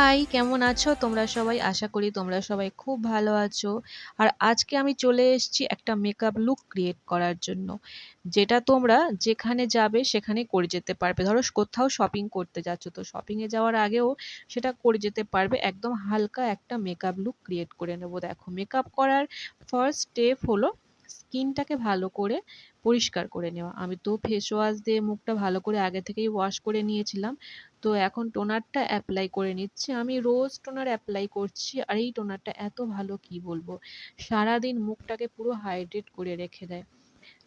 High, কেমন আছো? তোমরা সবাই? আশা করি তোমরা সবাই খুব ভালো আছো। আর আজকে আমি চলে এসেছি একটা মেকআপ লুক ক্রিয়েট করার জন্য। যেটা তোমরা যেখানে যাবে সেখানে করে যেতে পারবে। ধরো কোথাও শপিং করতে যাচ্ছ, তো শপিংয়ে যাওয়ার আগেও সেটা করে যেতে পারবে। একদম হালকা একটা মেকআপ লুক ক্রিয়েট করে নেব। দেখো মেকআপ করার ফার্স্ট স্টেপ হলো স্কিনটাকে ভালো করে পরিষ্কার করে নেওয়া। আমি তো ফেস ওয়াশ দিয়ে মুখটা ভালো করে আগে থেকেই ওয়াশ করে নিয়েছিলাম। তো এখন টোনারটা অ্যাপ্লাই করে নিচ্ছি। আমি রোজ টোনার অ্যাপ্লাই করছি আর এই টোনারটা এত ভালো কি বলব? সারাদিন মুখটাকে পুরো হাইড্রেট করে রেখে দেয়।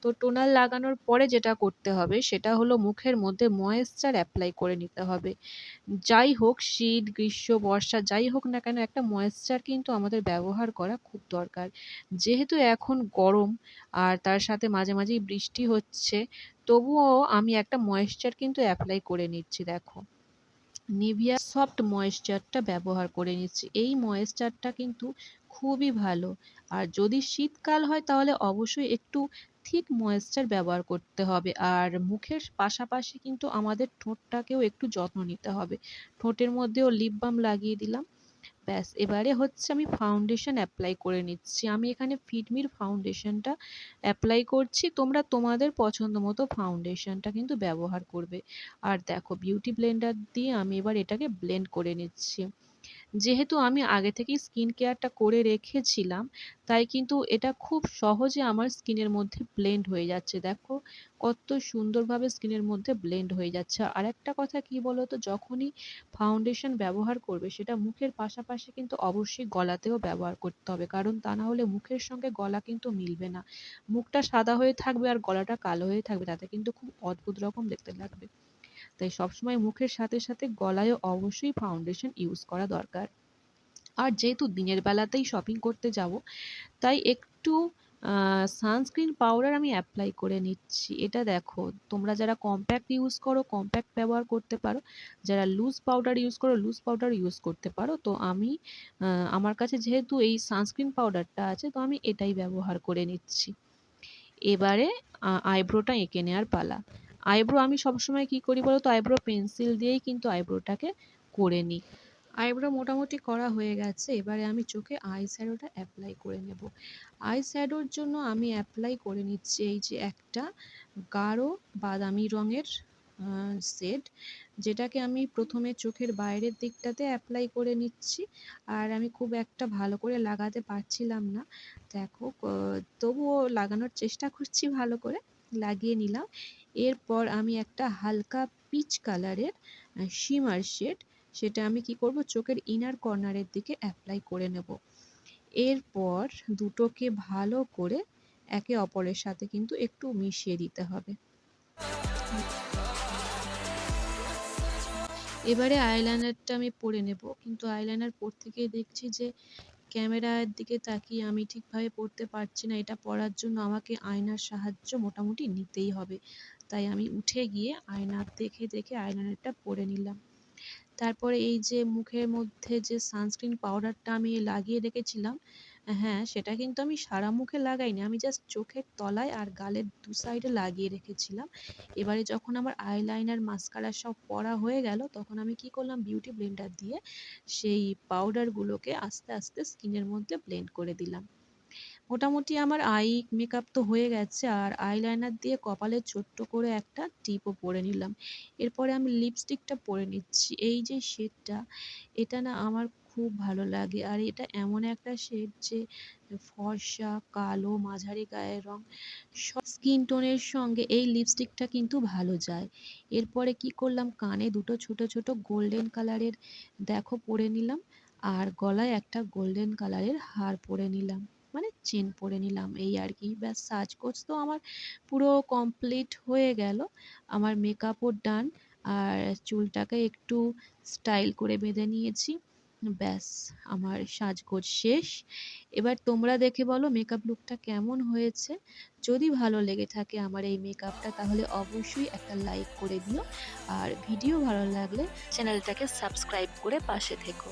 তো টোনার লাগানোর পরে যেটা করতে হবে, সেটা হলো মুখের মধ্যে ময়েশ্চার অ্যাপ্লাই করে নিতে হবে। যাই হোক, শীত, গ্রীষ্ম, বর্ষা, যাই হোক না কেন, একটা ময়েশ্চার কিন্তু আমাদের ব্যবহার করা খুব দরকার। যেহেতু এখন গরম আর তার সাথে মাঝে মাঝেই বৃষ্টি হচ্ছে, তবুও আমি একটা ময়েশ্চার কিন্তু অ্যাপ্লাই করে নিচ্ছি, দেখো। নিভিয়া সফট ময়েশ্চারটা ব্যবহার করে নিচ্ছি। এই ময়েশ্চারটা কিন্তু খুবই ভালো। আর যদি শীতকাল হয় তাহলে অবশ্যই একটু ঠিক ময়েশ্চার ব্যবহার করতে হবে। আর মুখের পাশাপাশি কিন্তু আমাদের ঠোঁটটাকেও একটু যত্ন নিতে হবে। ঠোঁটের মধ্যেও লিপ বাম লাগিয়ে দিলাম। ব্যাস, এবারে হচ্ছে আমি ফাউন্ডেশন অ্যাপ্লাই করে নিচ্ছি। আমি এখানে ফিটমির ফাউন্ডেশনটা অ্যাপ্লাই করছি। তোমরা তোমাদের পছন্দ মতো ফাউন্ডেশনটা কিন্তু ব্যবহার করবে। আর দেখো বিউটি ব্লেন্ডার দিয়ে আমি এবার এটাকে ব্লেন্ড করে নিচ্ছি। যেহেতু আমি আগে থেকেই স্কিন কেয়ারটা করে রেখেছিলাম, তাই কিন্তু এটা খুব সহজে আমার স্কিনের মধ্যে ব্লেন্ড হয়ে যাচ্ছে। দেখো কত সুন্দরভাবে স্কিনের মধ্যে ব্লেন্ড হয়ে যাচ্ছে। আর একটা কথা কি বলতো? যখনই ফাউন্ডেশন ব্যবহার করবে, সেটা মুখের পাশাপাশি কিন্তু অবশ্যই গলাতেও ব্যবহার করতে হবে। কারণ তা না হলে মুখের সঙ্গে গলা কিন্তু মিলবে না। মুখটা সাদা হয়ে থাকবে আর গলাটা কালো হয়ে থাকবে, তাতে কিন্তু খুব অদ্ভুত রকম দেখতে লাগবে। তাই সবসময় মুখের সাথে সাথে গলায়ও অবশ্যই ফাউন্ডেশন ইউজ করা দরকার। আর যেহেতু দিনের বেলাতেই শপিং করতে যাব, তাই একটু সানস্ক্রিন পাউডার আমি অ্যাপ্লাই করে নিচ্ছি। এটা দেখো, তোমরা যারা কম্প্যাক্ট ইউজ করো কম্প্যাক্ট ব্যবহার করতে পারো, যারা লুজ পাউডার ইউজ করো লুজ পাউডার ইউজ করতে পারো, তো আমি আমার কাছে যেহেতু এই সানস্ক্রিন পাউডারটা আছে, তো আমি এটাই ব্যবহার করে নিচ্ছি। এবারে আইব্রোটা এঁকে নেওয়ার পালা। আইব্রো আমি সবসময় কী করি বলো তো আইব্রো পেন্সিল দিয়েই কিন্তু আইব্রোটাকে করে নিই। আইব্রো মোটামুটি করা হয়ে গেছে। এবারে আমি চোখে আই শ্যাডোটা অ্যাপ্লাই করে নেব। আই শ্যাডোর জন্য আমি অ্যাপ্লাই করে নিচ্ছি এই যে একটা গাঢ় বাদামি রঙের সেট যেটাকে আমি প্রথমে চোখের বাইরের দিকটাতে অ্যাপ্লাই করে নিচ্ছি। আর আমি খুব একটা ভালো করে লাগাতে পারছিলাম না। দেখো তবুও লাগানোর চেষ্টা করছি ভালো করে। লাগিয়ে নিলাম। এরপর আমি একটা হালকা পিচ কালারের শিমার শেড সেটা আমি কি করব? চোখের ইনার কর্নারের দিকে অ্যাপ্লাই করে নেব। এরপর দুটোকে ভালো করে একে অপরের সাথে কিন্তু একটু মিশিয়ে দিতে হবে। এবারে আইলাইনারটা আমি পরে নেব। কিন্তু আইলাইনার পরতে গিয়ে দেখছি যে ক্যামেরার দিকে তাকিয়ে আমি ঠিকভাবে পড়তে পারছি না, এটা পড়ার জন্য আমাকে আয়নার সাহায্য মোটামুটি নিতেই হবে। তাই আমি উঠে গিয়ে আয়না দেখে দেখে আইলাইনারটা পরে নিলাম। তারপরে এই যে মুখের মধ্যে যে সানস্ক্রিন পাউডারটা আমি লাগিয়ে রেখেছিলাম হ্যাঁ সেটা কিন্তু আমি সারা মুখে লাগাইনি। আমি জাস্ট চোখের তলায় আর গালের দু সাইডে লাগিয়ে রেখেছিলাম। এবারে যখন আমার আইলাইনার মাস্কারা সব পরা হয়ে গেল, তখন আমি কি করলাম বিউটি ব্লেন্ডার দিয়ে সেই পাউডারগুলোকে আস্তে আস্তে স্কিনের মধ্যে ব্লেন্ড করে দিলাম। মোটামুটি আমার আই মেকআপ তো হয়ে গেছে, আর আইলাইনার দিয়ে কপালে ছোট্ট করে একটা টিপও পরে নিলাম। এরপরে আমি লিপস্টিকটা পরে নিচ্ছি। এই যে শেডটা এটা না আমার খুব ভালো লাগে। আর এটা এমন একটা শেড যে, ফর্সা, কালো, মাঝারি গায়ের রং, সব স্কিন টোনের সঙ্গে এই লিপস্টিকটা কিন্তু ভালো যায়। এরপরে কি করলাম? কানে দুটো ছোট ছোট গোল্ডেন কালারের দেখো পরে নিলাম, আর গলায় একটা গোল্ডেন কালারের হার পরে নিলাম মানে চেন পরে নিলাম, এই আর কি। ব্যাস সাজ সাজগোজ তো আমার পুরো কমপ্লিট হয়ে গেল। আমার মেকআপও ডান আর চুলটাকে একটু স্টাইল করে বেঁধে নিয়েছি। ব্যাস, আমার সাজগোজ শেষ। এবার তোমরা দেখে বলো মেকআপ লুকটা কেমন হয়েছে? যদি ভালো লেগে থাকে আমার এই মেকআপটা তাহলে অবশ্যই একটা লাইক করে দিও। আর ভিডিও ভালো লাগলে চ্যানেলটাকে সাবস্ক্রাইব করে পাশে থেকো।